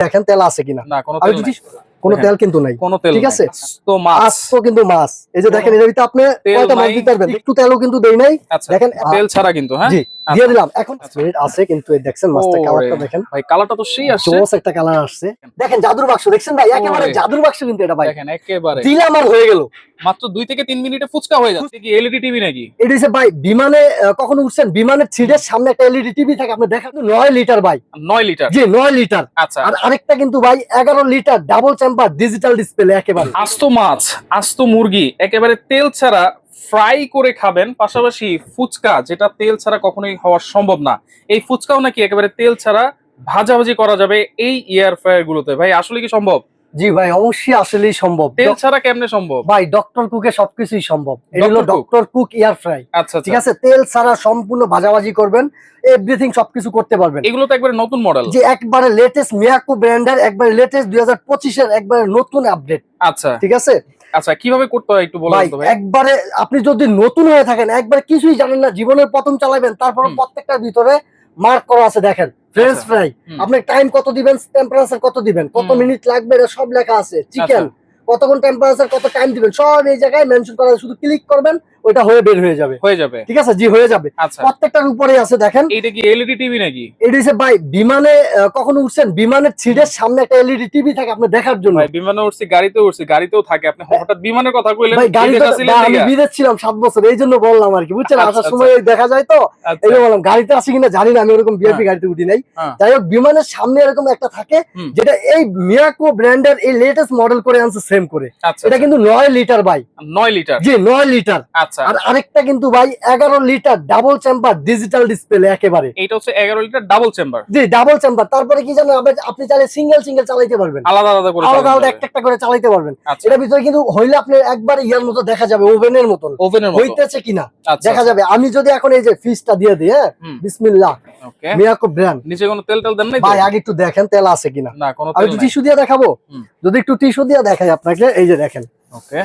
দেখেন তেল আছে কিনা না কোনো আমি যদি। কোনো তেল কিন্তু নাই। কোনো তেল ঠিক আছে? তো মাছ। আস্ত কিন্তু মাছ। এই যে দেখেন এর ভিতরে আপনি কয়টা মাছ দিতে পারবেন? একটু তেলও কিন্তু দেই নাই। আচ্ছা দেখেন, তেল ছাড়া কিন্তু হ্যাঁ? জি দিয়ে দিলাম। এখন মিনিট আছে কিন্তু এই দেখছেন মাছটা কালারটা দেখেন। ভাই কালারটা তো সেই আসছে। জোস একটা কালার আসছে। দেখেন। জাদুর বাক্স দেখছেন ভাই? একেবারে জাদুর বাক্স কিন্তু এটা ভাই। দেখেন একেবারে। দিলাম আর হয়ে গেল। মাত্র দুই থেকে তিন মিনিটে ফুচকা হয়ে যাচ্ছে। কি এলইডি টিভি নাকি? এটা হচ্ছে ভাই বিমানে কখনো উঠছেন? বিমানের সিটের সামনে একটা এলইডি টিভি থাকে। আপনি দেখেন নয় লিটার ভাই। নয় লিটার জি নয় লিটার আচ্ছা। আর আরেকটা কিন্তু ভাই এগারো litre double chamber digital display একেবারে। আস্ত মাছ, আস্ত মুরগি, একেবারে তেল ছাড়া ফ্রাই করে খাবেন, পাশাপাশি ফুচকা, যেটা তেল ছাড়া কখনোই হওয়া সম্ভব না। এই ফুচকাও নাকি একেবারে তেল ছাড়া ভাজাভাজি করা যাবে এই এয়ার ফ্রায়ার গুলোতে। ভাই, আসলে কি সম্ভব? জি ভাই অবশ্যই আসলেই সম্ভব। তেল ছাড়া কেমনে সম্ভব? ভাই ডক্টর কুকে সবকিছুই সম্ভব। এটা হলো ডক্টর কুক এয়ার ফ্রাই আচ্ছা ঠিক আছে? তেল ছাড়া সম্পূর্ণ ভাজাভাজি করবেন এভরিথিং সবকিছু করতে পারবেন। এগুলো তো একবারে নতুন মডেল যে একবারে লেটেস্ট মিয়াকো ব্র্যান্ডের একবারে লেটেস্ট দুই হাজার পঁচিশের একবারে নতুন আপডেট আচ্ছা। ঠিক আছে? আচ্ছা কীভাবে করতে হয় একটু বলুন তো ভাই একবারে আপনি যদি নতুন হয়ে থাকেন একবারে কিছুই জানেন না জীবনের প্রথম চালাবেন তারপর প্রত্যেকটার ভিতরে মার্ক করা আছে দেখেন। ফ্রেঞ্চ আচ্ছা। ফ্রাই। আপনি টাইম কত দিবেন? টেম্পারেচার কত দিবেন? কত মিনিট লাগবে? এটা সব লেখা আছে। চিকেন আচ্ছা। কতক্ষণ টেম্পারেচার কত টাইম দিবেন? সব এই জায়গায় মেনশন করা শুধু ক্লিক করবেন ওইটা হয়ে বের হয়ে যাবে। হয়ে যাবে। ঠিক আছে? জি হয়ে যাবে। আচ্ছা। প্রত্যেকটার উপরেই আছে দেখেন। এইটা কি এলইডি টিভি নাকি? এটা হচ্ছে ভাই বিমানে কখনো উঠছেন? বিমানের সিটের সামনে একটা এলইডি টিভি থাকে আপনি দেখার জন্য। ভাই বিমানে উঠছি গাড়িতে উঠছি গাড়িতেও থাকে। আপনি হঠাৎ বিমানের কথা কইলেন ভাই গাড়ি বিদেশে ছিলেন আমি বিদেশ ছিলাম সাত বছর এই জন্য বললাম আর কি বুঝছেন? আচ্ছা, আসার আচ্ছা। সময় দেখা যায় তো? এই বললাম গাড়িতে আসি কিনা জানি না আমি ওরকম বিআইপি হ্যাঁ। গাড়িতে উঠি নাই। হ্যাঁ। যাই হোক বিমানের সামনে এরকম একটা থাকে যেটা এই মিয়াকো ব্র্যান্ডের এই লেটেস্ট মডেল করে আনছে সেম করে। এটা কিন্তু নয় লিটার ভাই। নয় লিটার? জি নয় লিটার। আর আরেকটা কিন্তু ভাই এগারো litre double chamber digital display একেবারে। এইটা হচ্ছে এগারো লিটার ডাবল চেম্বার জি ডাবল চেম্বার তারপরে কি জানেন আপনি- চাইলে সিঙ্গেল সিঙ্গেল চালাইতে পারবেন। আলাদা আলাদা করে আলাদা আলাদা একটা একটা করে চালাইতে পারবেন। আচ্ছা। এটার ভিতরে কিন্তু হইলে আপনি একবার ইয়ার মতো দেখা যাবে ওভেনের মতন। ওভেনের মতো। হইতেছে কিনা আচ্ছা দেখা যাবে। আমি যদি এখন এই যে ফিসটা দিয়ে দিই হ্যাঁ। বিসমিল্লাহ। ওকে। মিয়াকো ব্র্যান্ড নিচে কোনো তেল তেল দেন নাই ভাই আগে একটু দেখেন তেল আছে কিনা। না কোনো আমি তেল নাই। টিস্যু দিয়ে দেখাবো? যদি একটু টিস্যু দিয়ে দেখাই আপনাকে এই যে দেখেন। ওকে।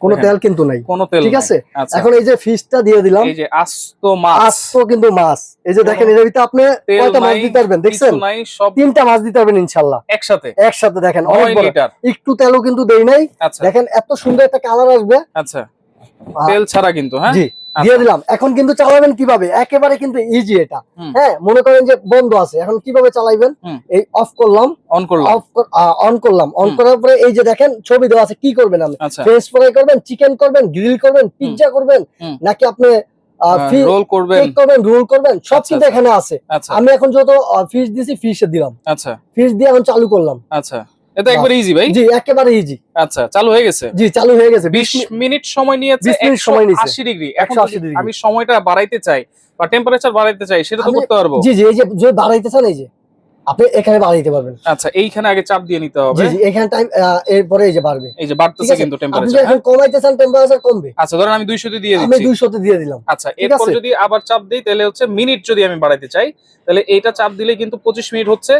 কোনো তেল কিন্তু নাই। কোনো তেল ঠিক আছে? আচ্ছা। এখন এই যে ফিসটা দিয়ে দিলাম এই যে আস্ত মাছ। আস্ত কিন্তু মাছ। এই যে দেখেন এর ভিতরে আপনি কয়টা মাছ দিতে পারবেন দেখছেন? তিনটা মাছ দিতে পারবেন ইনশাল্লাহ। একসাথে? একসাথে দেখেন অনেক বড়। একটু তেলও কিন্তু দেই নাই। আচ্ছা। দেখেন এত সুন্দর একটা কালার আসবে। আচ্ছা। তেল ছাড়া কিন্তু হ্যাঁ? জি। দিয়ে দিলাম। এখন কিন্তু চালাবেন কীভাবে? একেবারে কিন্তু ইজি এটা। হ্যাঁ মনে করেন যে বন্ধ আছে। এখন কীভাবে চালাইবেন? এই অফ করলাম। অন করলাম। অফ অন করলাম। অন করার পরে এই যে দেখেন ছবি দেওয়া আছে কি করবেন আপনি? আচ্ছা। ফ্রেঞ্চ ফ্রাই করবেন চিকেন করবেন গ্রিল করবেন পিৎজা করবেন নাকি আপনি রোল করবেন। করবেন রোল করবেন সব আচ্ছা, কিন্তু আচ্ছা। এখানে আছে। আচ্ছা। আমি এখন যত ফিশ দিছি ফিশে দিলাম। আচ্ছা। ফিশ দিয়ে এখন চালু করলাম। আচ্ছা। এটা একবার ইজি ভাই। জি একেবারে ইজি আচ্ছা চালু হয়ে গেছে? জি চালু হয়ে গেছে। বিশ মিনিট সময় নিয়েছে 20 মিনিট সময় নিয়েছে। আশি ডিগ্রি। 180 ডিগ্রি। আমি সময়টা বাড়াইতে চাই বা টেম্পারেচার বাড়াইতে চাই সেটা তো করতে পারব। জি জি এই যে যদি বাড়াইতে চান এই যে আপনি এখানে বাড়াইতে পারবেন। আচ্ছা এইখানে আগে চাপ দিয়ে নিতে হবে। জি এখানে টাইম এরপরে এই যে বাড়বে। এই যে বাড়তেছে কিন্তু আপনি যদি এখন কমাইতে চান টেম্পারেচার কমবে। আচ্ছা ধরেন আমি 200 তে দিয়ে আমি দিচ্ছি। দুইশোতে দিয়ে দিলাম। আচ্ছা এরপর যদি আবার চাপ দেই তাহলে হচ্ছে মিনিট যদি আমি বাড়াইতে চাই তাহলে এইটা চাপ দিলে কিন্তু 25 মিনিট হচ্ছে।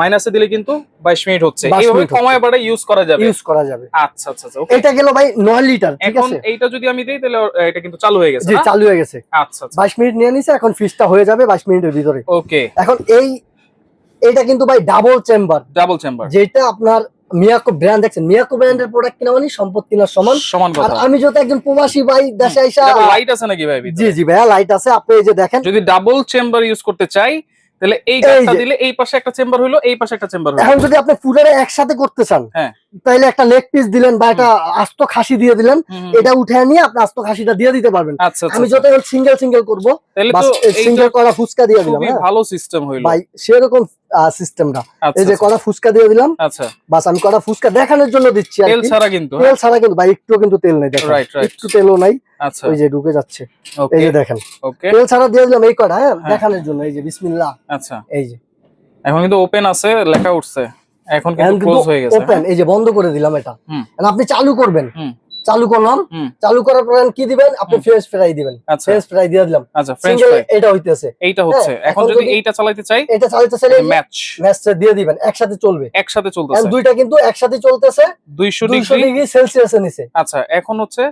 মাইনাসে দিলে কিন্তু 22 মিনিট হচ্ছে। এইভাবে কমায় বাড়ায় ইউজ করা যাবে। ইউজ করা যাবে। আচ্ছা আচ্ছা আচ্ছা ওকে এটা গেল ভাই নয় লিটার ঠিক আছে? এখন এইটা যদি আমি দেই তাহলে এটা কিন্তু চালু হয়ে গেছে জি চালু হয়ে গেছে। আচ্ছা আচ্ছা। বাইশ মিনিট নিয়ে নিছে এখন ফিশটা হয়ে যাবে বাইশ মিনিটের ভিতরে। ওকে এখন এই এটা কিন্তু ভাই ডাবল চেম্বার ডাবল চেম্বার যেটা আপনার মিয়াকো ব্র্যান্ড দেখছেন? মিয়াকো ব্র্যান্ডের প্রোডাক্ট কিনা মানে সম্পদ কিনার সমান। সমান আর আমি যত একজন প্রবাসী ভাই দেশে আইসা লাইট আছে নাকি ভাই জি জি ভাইয়া লাইট আছে। আপনি এই যে দেখেন যদি ডাবল চেম্বার ইউজ করতে চাই তাহলে এই গাছটা দিলে এই পাশে একটা চেম্বার হইল এই পাশে একটা চেম্বার হলো এখন যদি আপনি পুরোটা একসাথে করতে চান হ্যাঁ। তাহলে একটা লেগ পিস দিলেন বা একটা আস্ত খাসি দিয়ে দিলেন এটা উঠে নিয়ে আপনি আস্ত খাসিটা দিয়ে দিতে পারবেন। আচ্ছা আচ্ছা আমি যত সিঙ্গেল সিঙ্গেল করব সিঙ্গেল করা ফুচকা দিয়ে দিলাম হ্যাঁ। ভালো সিস্টেম হইল। ভাই সেরকম সিস্টেমটা আচ্ছা এই যে কড়া ফুচকা দিয়ে দিলাম আচ্ছা। বাস আমি কড়া ফুচকা দেখানোর জন্য দিচ্ছি তেল ছাড়া কিন্তু তেল ছাড়া কিন্তু ভাই একটু কিন্তু তেল নেই দেখেন. একটু তেলও নাই আচ্ছা। ওই যে ঢুকে যাচ্ছে। এই যে দেখেন। তেল ছাড়া দিয়ে দিলাম এই কড়া হ্যাঁ হ্যাঁ। দেখানোর জন্য এই যে বিসমিল্লাহ। আচ্ছা। এই যে। এখন কিন্তু ওপেন আছে লেখা উঠছে। এখন কিন্তু ক্লোজ হয়ে গেছে। ওপেন এই যে বন্ধ করে দিলাম এটা। আপনি চালু করবেন। চালু করলাম। চালু করার পর কি দিবেন? আপনি। ফ্রেঞ্চ ফ্রাই দিবেন। আচ্ছা। ফ্রেঞ্চ ফ্রাই দিয়ে দিলাম। আচ্ছা ফ্রেঞ্চ ফ্রাই এটা হইতেছে। এইটা হচ্ছে। হ্যাঁ, এখন এখন যদি এইটা চালাতে চাই এটা চালাতে চাইলে ম্যাচ ম্যাচটা দিয়ে দিবেন। একসাথে চলবে। একসাথে চলতেছে। দুইটা কিন্তু একসাথে চলতেছে। 200 দুইশো ডিগ্রি। ডিগ্রি সেলসিয়াসের নিচে। আচ্ছা এখন হচ্ছে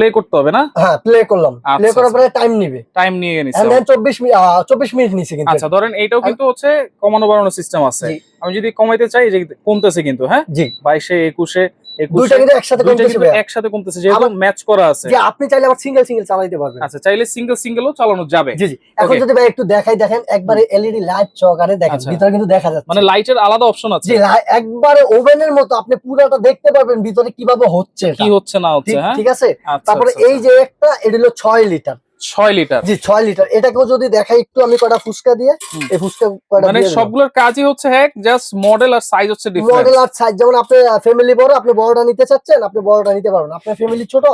প্লে করতে হবে না? হ্যাঁ প্লে করলাম। প্লে আচ্ছা, করার পরে টাইম নিবে। টাইম নিয়ে নিছে এন্ড দেন 24 মিনিট 24 মিনিট নিছে কিন্তু। আচ্ছা ধরেন এটাও কিন্তু হচ্ছে কমানো বাড়ানোর সিস্টেম আছে। আমি যদি কমাইতে চাই এই যে কমতেছে কিন্তু হ্যাঁ? জি। বাইশে একুশে দুইটা কিন্তু একসাথে কমতেছে একসাথে কমতেছে যেহেতু ম্যাচ করা আছে। যে আপনি চাইলে আবার সিঙ্গেল সিঙ্গেল পারবেন। আচ্ছা চাইলে সিঙ্গেল সিঙ্গেলও চালানো যাবে। জি জি। এখন যদি ভাই একটু দেখাই দেখেন একবারে এলইডি লাইট দেখেন আচ্ছা। ভিতরে কিন্তু দেখা যাচ্ছে। মানে লাইটের আলাদা অপশন আছে। জি একবারে ওভেনের মতো আপনি পুরোটা দেখতে পারবেন ভিতরে কীভাবে হচ্ছে কি হচ্ছে না হচ্ছে ঠিক- হ্যাঁ? আছে? আচ্ছা, তারপরে এই যে একটা এটা হলো ছয় লিটার ছয় লিটার। জি ছয় লিটার। এটাকেও যদি দেখাই একটু আমি কয়টা ফুচকা দিয়ে এই ফুচকা মানে সবগুলোর কাজই হচ্ছে এক জাস্ট মডেল আর সাইজ হচ্ছে মডেল আর সাইজ যেমন আপনি ফ্যামিলি বড় আপনি বড়টা নিতে চাচ্ছেন আপনি বড়টা নিতে পারবেন। আপনার ফ্যামিলি ছোট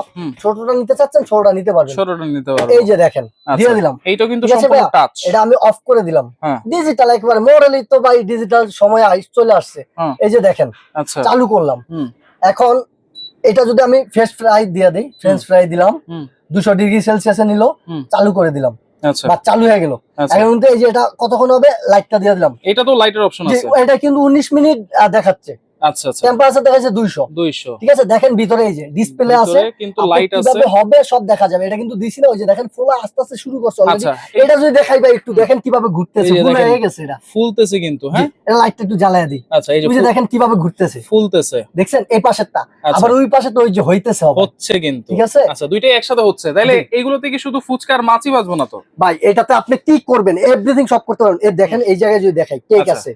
ছোটটা নিতে চাচ্ছেন ছোটটা নিতে পারবেন। ছোটটা নিতে পারব এই যে দেখেন দিয়ে দিলাম। এইটাও কিন্তু সম্পূর্ণ টাচ এটা আমি অফ করে দিলাম। ডিজিটাল একবার মডেলই তো ভাই ডিজিটাল সময় চলে আসছে। হ্যাঁ। এই যে দেখেন আচ্ছা। চালু করলাম। এখন এটা যদি আমি ফ্রেশ ফ্রাই দিয়ে দিই ফ্রেঞ্চ ফ্রাই দিলাম। দুশো ডিগ্রি সেলসিয়াসে নিল। চালু করে দিলাম। আচ্ছা। বা চালু হয়ে গেল। আচ্ছা। এখন এই যে এটা কতক্ষণ হবে? লাইটটা দিয়ে দিলাম। এটা তো লাইটের অপশন আছে। এটা কিন্তু উনিশ মিনিট দেখাচ্ছে। আচ্ছা আচ্ছা। টেম্পারেচার ঠিক আছে দেখেন ভিতরে এই যে ডিসপ্লে আছে। কিন্তু লাইট আছে কীভাবে হবে সব দেখা যাবে। এটা কিন্তু দিছি না ওই যে দেখেন ফোলা আস্তে আস্তে শুরু করছে। আচ্ছা এটা যদি দেখাই ভাই একটু দেখেন কীভাবে ঘুরতেছে। এই যে ফুল হয়ে গেছে এটা। ফুলতেছে কিন্তু হ্যাঁ? এটা লাইটটা একটু জ্বালায় দিই। আচ্ছা এই যে দেখেন কীভাবে ঘুরতেছে। ফুলতেছে। দেখছেন? এই পাশেরটা। আবার ওই পাশে তো ওই যে হইতেছে হচ্ছে কিন্তু। ঠিক আছে? আচ্ছা দুইটাই একসাথে হচ্ছে। এইগুলোতে কি শুধু ফুচকার মাছই বাজবো না তো? ভাই এটাতে আপনি কি করবেন? এভরিথিং সব করতে পারবেন। এই দেখেন এই জায়গায় যদি দেখাই কেক আছে।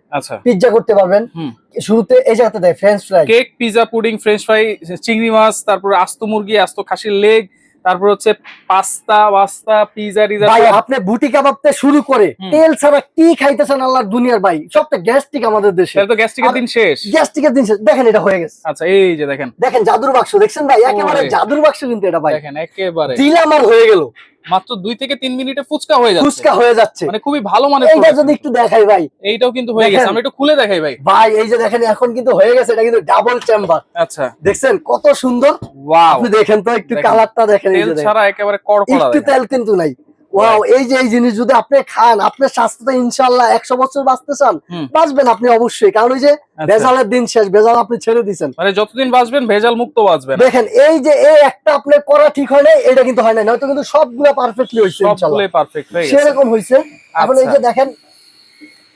পিৎজা করতে পারবেন। হুম। শুরুতে এই জায়গাতে দেয় French fry cake pizza pudding French fry চিংড়ি মাছ তারপরে আস্ত মুরগি আস্ত খাসির লেগ তারপর হচ্ছে পাস্তা ওয়াস্তা পিজা টিজা ভাই আপনি বুটি কাবাব থেকে শুরু করে তেল ছাড়া কি খাইতেছেন আল্লাহর দুনিয়ার ভাই? সবটা গ্যাস্ট্রিক আমাদের দেশে। তাহলে তো গ্যাস্ট্রিকের দিন শেষ। গ্যাস্ট্রিকের দিন শেষ। দেখেন এটা হয়ে গেছে। আচ্ছা এই যে দেখেন। দেখেন জাদুর বাক্স দেখছেন ভাই? একেবারে জাদুর বাক্স কিন্তু এটা ভাই। দেখেন একেবারে। দিলাম আর হয়ে গেল। মাত্র দুই থেকে তিন মিনিটে ফুচকা হয়ে যাচ্ছে। ফুচকা হয়ে যাচ্ছে। মানে খুবই ভালো মানে যদি একটু দেখাই ভাই। এইটাও কিন্তু হয়ে গেছে। আমি একটু খুলে দেখাই ভাই। ভাই এই যে দেখেন এখন কিন্তু হয়ে গেছে। এটা কিন্তু ডাবল চেম্বার আচ্ছা। দেখছেন কত সুন্দর? ওয়াও আপনি দেখেন তো একটু। কালারটা দেখেন এই যে। ছাড়া একেবারে কড়কড়া একটু তেল কিন্তু নাই। ওয়াও এই যে এই জিনিস যদি আপনি খান আপনার স্বাস্থ্যটা ইনশাল্লাহ একশো বছর বাঁচতে চান বাঁচবেন আপনি অবশ্যই। কারণ ওই যে আচ্ছা। ভেজালের দিন শেষ ভেজাল আপনি ছেড়ে দিচ্ছেন মানে যতদিন বাঁচবেন ভেজাল মুক্ত বাঁচবেন। দেখেন এই যে এই একটা আপনার করা ঠিক হয় না এটা কিন্তু হয় না নয়তো কিন্তু সবগুলো পারফেক্টলি হয়েছে সবগুলোই পারফেক্ট হয়ে সেরকম হয়েছে। এখন এই আচ্ছা। যে দেখেন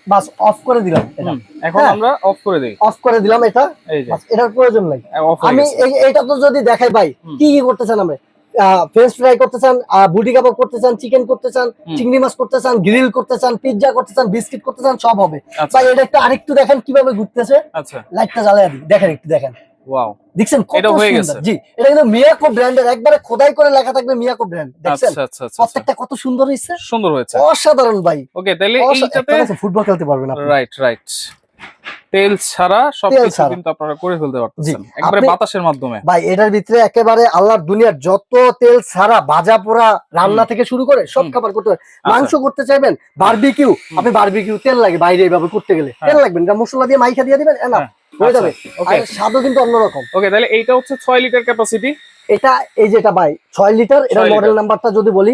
বাস অফ করে দিলাম এখন হ্যাঁ। আমরা অফ করে দিই। অফ করে দিলাম এটা। এই যে। বাস, এটার প্রয়োজন নাই। আমি এটা তো যদি দেখাই ভাই কি কি করতেছেন আমরা ফ্রেঞ্চ ফ্রাই করতে চান বুটি কাবাব করতে চান চিকেন করতে চান চিংড়ি মাছ করতে চান গ্রিল করতে চান পিৎজা করতে চান বিস্কিট করতে চান সব হবে। আচ্ছা। ভাই এটা একটু আরেকটু দেখেন কীভাবে ঘুরতেছে। আচ্ছা। লাইটটা জ্বালায় দিই দেখেন একটু দেখেন। ওয়াও দেখছেন? কত সুন্দর। জি এটা কিন্তু মিয়াকো ব্র্যান্ডের একবারে খোদাই করে লেখা থাকবে মিয়াকো ব্র্যান্ড দেখছেন? আচ্ছা আচ্ছা আচ্ছা। আচ্ছা। প্রত্যেকটা কত সুন্দর হয়েছে। সুন্দর হয়েছে। অসাধারণ ভাই। ওকে তাহলে এইটাতে ফুটবল খেলতে পারবেন আপনি। রাইট রাইট তেল ছাড়া সবকিছু কিন্তু আপনারা করে ফেলতে পারতেছেন। একবারে বাতাসের মাধ্যমে। ভাই এটার ভিতরে একেবারে আল্লাহর দুনিয়ার যত তেল ছাড়া ভাজা পোড়া রান্না থেকে শুরু করে সব খাবার করতে মাংস করতে চাইবেন বারবিকিউ আপনি বারবিকিউ তেল লাগে বাইরে এইভাবে করতে গেলে। হ্যাঁ। তেল লাগবে না মশলা দিয়ে মাইখা দিয়ে দিবেন এনা হ্যাঁ, হয়ে যাবে। ওকে আর স্বাদও কিন্তু অন্যরকম। ওকে তাহলে এইটা হচ্ছে ছয় লিটার ক্যাপাসিটি এটা এই যেটা ভাই ছয় লিটার এটা মডেল। নাম্বারটা যদি বলি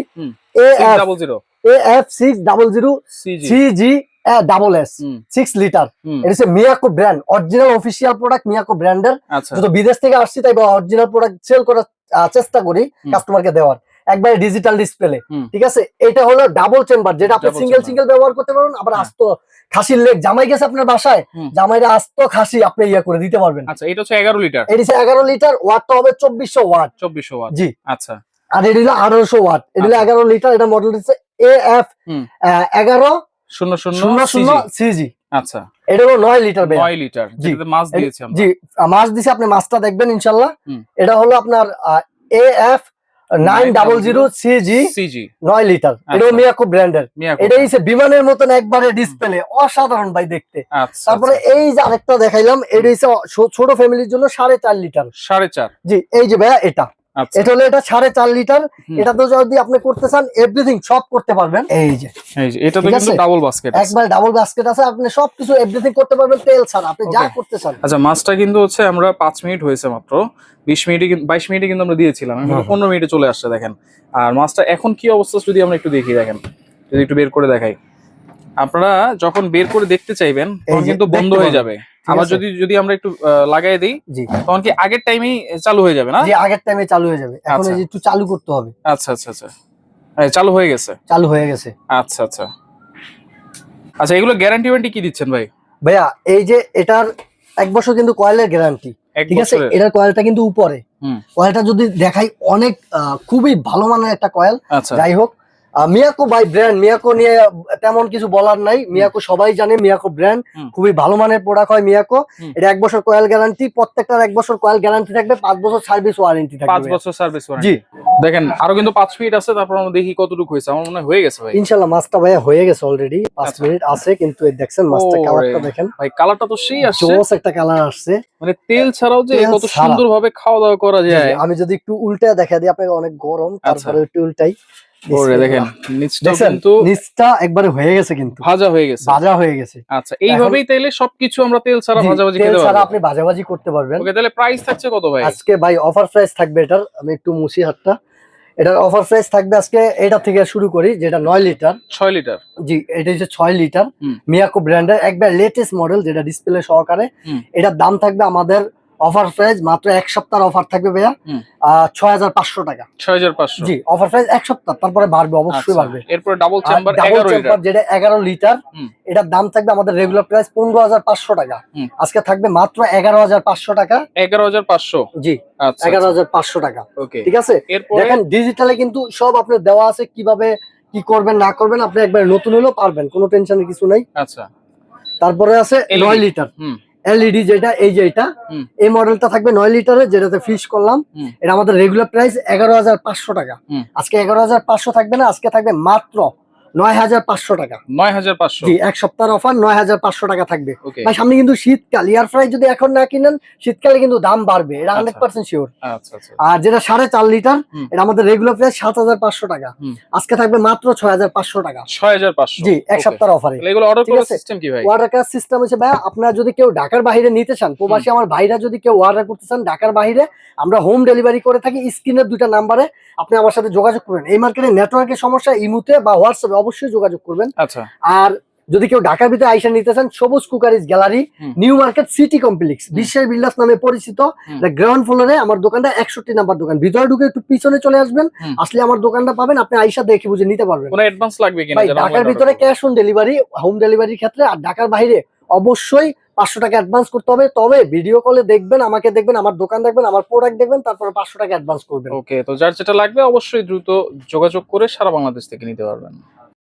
A F double zero six double zero C G double S six litre এটা হচ্ছে Miyako brand original official product Miyako ব্র্যান্ডের আচ্ছা। বিদেশ থেকে আসছি তাই অরিজিনাল প্রোডাক্ট সেল করার চেষ্টা করি কাস্টমারকে দেওয়ার। একবারে ডিজিটাল ডিসপ্লে ঠিক আছে? এটা হলো ডাবল চেম্বার যেটা আপনি সিঙ্গেল সিঙ্গেল ব্যবহার করতে পারবেন আবার হ্যাঁ। আস্ত খাসির লেগ জামাই গেছে আপনার বাসায় জামাইরা আস্ত খাসি আপনি ইয়া করে দিতে পারবেন। আচ্ছা এটা হচ্ছে এগারো লিটার এটি হচ্ছে এগারো লিটার ওয়াটটা হবে চব্বিশশো ওয়াট চব্বিশশো ওয়াট জি। আচ্ছা। আর এটি হলো আঠারোশো ওয়াট এটি হলো আচ্ছা। এগারো লিটার এটা মডেল হচ্ছে এ এফ এগারো শূন্য শূন্য শূন্য সিজি আচ্ছা। এটা হলো নয় লিটার। নয় লিটার মাছ দিয়েছি আমরা। জি মাছ দিছে আপনি মাছটা দেখবেন ইনশাল্লাহ। এটা হলো আপনার A F nine double zero C G C G নয় লিটার। আচ্ছা। এটাও মিয়াকো ব্র্যান্ডের। এটাই হচ্ছে বিমানের মতন একবারে ডিসপ্লে অসাধারণ ভাই দেখতে। আচ্ছা তারপরে আচ্ছা। এই যে আরেকটা দেখাইলাম এটা হচ্ছে ছোট ফ্যামিলির জন্য সাড়ে চার লিটার। সাড়ে চার। জি এই যে ভাইয়া এটা। এটা হলো এটা সাড়ে চার লিটার। এটা তো যদি আপনি করতে চান এভরিথিং সব করতে পারবেন। এই যে এটা তো কিন্তু ডাবল বাস্কেট একবার ডাবল বাস্কেট আছে আপনি সবকিছু এভরিথিং করতে পারবেন তেল ছাড়া আপনি যা করতে চান। আচ্ছা মাছটা কিন্তু হচ্ছে আমরা পাঁচ মিনিট হয়েছে মাত্র। বিশ মিনিটে কিন্তু বাইশ মিনিটে কিন্তু আমরা দিয়েছিলাম এখন। পনেরো মিনিটে চলে আসছে দেখেন। আর মাছটা এখন কি অবস্থা যদি আমরা একটু দেখি দেখেন। যদি একটু বের করে দেখাই। আপনারা যখন বের করে দেখতে চাইবেন তখন কিন্তু বন্ধ হয়ে যাবে। আবার যদি যদি আমরা একটু লাগাই দিই জি। তখন কি আগের টাইমেই চালু হয়ে যাবে না? যে আগের টাইমে চালু হয়ে যাবে। এখন আচ্ছা। এই যে একটু চালু করতে হবে। আচ্ছা আচ্ছা আচ্ছা। এই, চালু হয়ে গেছে। চালু হয়ে গেছে। আচ্ছা আচ্ছা। আচ্ছা এগুলো গ্যারান্টি ওয়ারেন্টি কি দিচ্ছেন ভাই? ভাইয়া এই যে এটার এক বছর কিন্তু কয়েলের গ্যারান্টি ঠিক আছে? এটার কয়েলটা কিন্তু উপরে। হুম। কয়েলটা যদি দেখাই অনেক খুবই ভালো মানের একটা কয়েল। আচ্ছা। যাই হোক মিয়াকো বাই ব্র্যান্ড মিয়াকো নিয়ে তেমন কিছু বলার নাই। মিয়াকো সবাই জানে মিয়াকো ব্র্যান্ড খুবই ভালো মানের প্রোডাক্ট হয় মিয়াকো। এটা এক বছর কয়েল গ্যারান্টি প্রত্যেকটার এক বছর কয়েল গ্যারান্টি থাকবে পাঁচ বছর সার্ভিস ওয়ারেন্টি পাঁচ থাকবে বছর সার্ভিস জি। দেখেন আরও কিন্তু পাঁচ ফিট আছে তারপর আমরা দেখি কতটুকু হয়েছে। আমার মনে হয় হয়ে গেছে ভাই। ইনশাল্লাহ মাছটা ভাইয়া হয়ে গেছে অলরেডি পাঁচ আচ্ছা। মিনিট আছে কিন্তু এই দেখছেন মাছটা। কালারটা দেখেন। ভাই কালারটা তো সেই আসছে। জোস একটা কালার আসছে। মানে তেল ছাড়াও যে কত ছাড়া। সুন্দর ভাবে খাওয়া দাওয়া করা যায়। আমি যদি একটু উল্টা দেখা দিই আপনাকে অনেক গরম আচ্ছা। তারপরে একটু উল্টাই। ওরে দেখেন নিচটা কিন্তু নিচটা একবারে হয়ে গেছে কিন্তু। ভাজা হয়ে গেছে। ভাজা হয়ে গেছে। আচ্ছা এইভাবেই তাইলে সবকিছু আমরা তেল ছাড়া তেল আপনি ভাজাভাজি করতে পারবেন। ওকে তাহলে প্রাইস থাকছে কত ভাই? আজকে ভাই অফার প্রাইস থাকবে এটার আমি একটু মুছি হাতটা। এটার অফার প্রাইস থাকবে আজকে এটা থেকে শুরু করি যেটা নয় লিটার। ছয় লিটার। জি এটা হচ্ছে ছয় লিটার। মিয়াকো ব্র্যান্ডের একবার লেটেস্ট মডেল যেটা ডিসপ্লে সহকারে। এটার দাম থাকবে আমাদের অফার প্রাইস মাত্র এক সপ্তাহ অফার থাকবে ভাইয়া। ছয় হাজার পাঁচশো টাকা। ছয় হাজার পাঁচশো। জি অফার প্রাইস এক সপ্তাহ তারপরে বাড়বে অবশ্যই বাড়বে। এরপরে ডাবল চেম্বার ডাবল চেম্বার যেটা এগারো লিটার এটার দাম থাকবে আমাদের রেগুলার প্রাইস পনেরো হাজার পাঁচশো টাকা। আজকে থাকবে মাত্র এগারো হাজার পাঁচশো টাকা। এগারো হাজার পাঁচশো। জি আচ্ছা এগারো হাজার পাঁচশো টাকা। ওকে। ঠিক আছে? দেখেন ডিজিটালে কিন্তু সব আপনার দেওয়া আছে কীভাবে কি করবেন না করবেন আপনি একবার নতুন হলেও পারবেন কোনো টেনশনের কিছু নাই। আচ্ছা। তারপরে আছে নয় লিটার হুম। এলইডি যেটা এই যে এটা। এই মডেলটা থাকবে নয় লিটারের যেটাতে ফিশ করলাম। এটা আমাদের রেগুলার প্রাইস এগারো হাজার পাঁচশো টাকা। আজকে এগারো হাজার পাঁচশো থাকবে না আজকে থাকবে মাত্র নয় হাজার পাঁচশো টাকা। নয় হাজার পাঁচশো। জি এক সপ্তাহের অফার নয় হাজার পাঁচশো টাকা থাকবে। ভাই সামনে কিন্তু শীতকাল। ইয়ার ফ্রাই যদি এখন না কিনেন শীতকালে কিন্তু দাম বাড়বে। এটা হান্ড্রেড আচ্ছা। পার্সেন্ট শিওর আচ্ছা আচ্ছা। আর যেটা সাড়ে চার লিটার এটা আমাদের রেগুলার প্রাইস সাত হাজার পাঁচশো টাকা। আজকে থাকবে মাত্র ছয় হাজার পাঁচশো টাকা। ছয় হাজার পাঁচশো। জি এক সপ্তাহের অফারে অর্ডার করার সিস্টেম কি ভাই? ওয়ার্ডার কাজ সিস্টেম হচ্ছে ভাই আপনার যদি কেউ ঢাকার বাইরে নিতে চান প্রবাসী আমার ভাইরা যদি কেউ অর্ডার করতে চান ঢাকার বাইরে আমরা হোম ডেলিভারি করে থাকি। স্ক্রিনের দুইটা নাম্বারে আপনি আমার সাথে যোগাযোগ করবেন এই মার্কেটে নেটওয়ার্কের সমস্যা ইমুতে বা হোয়াটসঅ্যাপে অবশ্যই যোগাযোগ করবেন। আচ্ছা। আর যদি কেউ ঢাকার ভিতরে আইসা নিতে চান সবুজ cookeries gallery new market city complex বিশ্বের বিল্ডার্স নামে পরিচিত গ্রাউন্ড ফ্লোরে আমার দোকানটা একষট্টি নাম্বার দোকান। ভিতরে ঢুকে একটু পিছনে চলে আসবেন আসলে আমার দোকানটা পাবেন আপনি আইসা দেখে বুঝে নিতে পারবেন। অ্যাডভান্স লাগবে ঢাকার ভিতরে ক্যাশ অন ডেলিভারি হোম ডেলিভারির ক্ষেত্রে আর ঢাকার বাইরে অবশ্যই পাঁচশো টাকা অ্যাডভান্স করতে হবে। তবে ভিডিও কলে দেখবেন আমাকে দেখবেন আমার দোকান দেখবেন আমার প্রোডাক্ট দেখবেন তারপরে পাঁচশো টাকা অ্যাডভান্স করবেন। ওকে তো যার যেটা লাগবে অবশ্যই দ্রুত যোগাযোগ করে সারা বাংলাদেশ থেকে নিতে পারবেন।